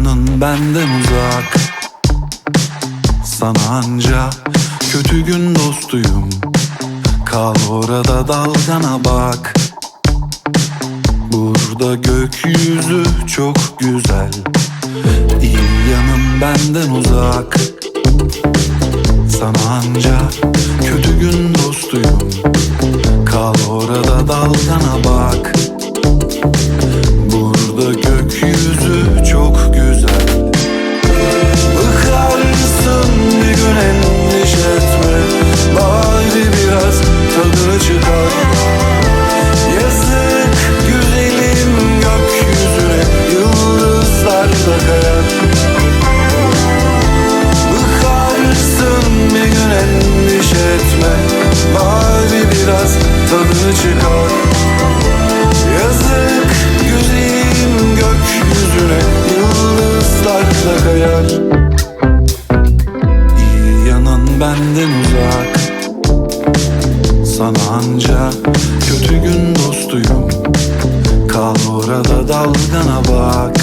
benden uzak. Sana anca kötü gün dostuyum. Kal orada dalgana bak. Burada gökyüzü çok güzel. İyi yanım benden uzak. Sana anca kötü gün dostuyum. Kal orada dalgana bak endişe etme. Bari biraz tadını çıkar. Yazık güzelim gökyüzüne Yıldızlar da kayar. İyi yanın benden uzak. Sana anca kötü gün dostuyum. Kal orada dalgana bak.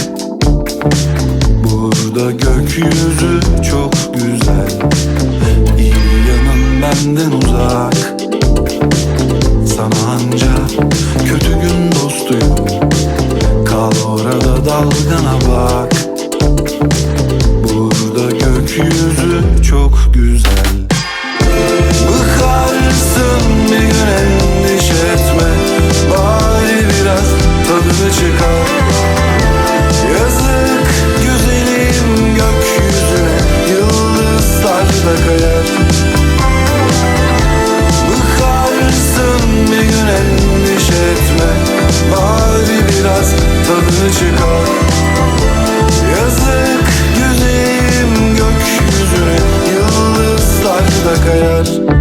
Burada gökyüzü çok güzel benden uzak hayal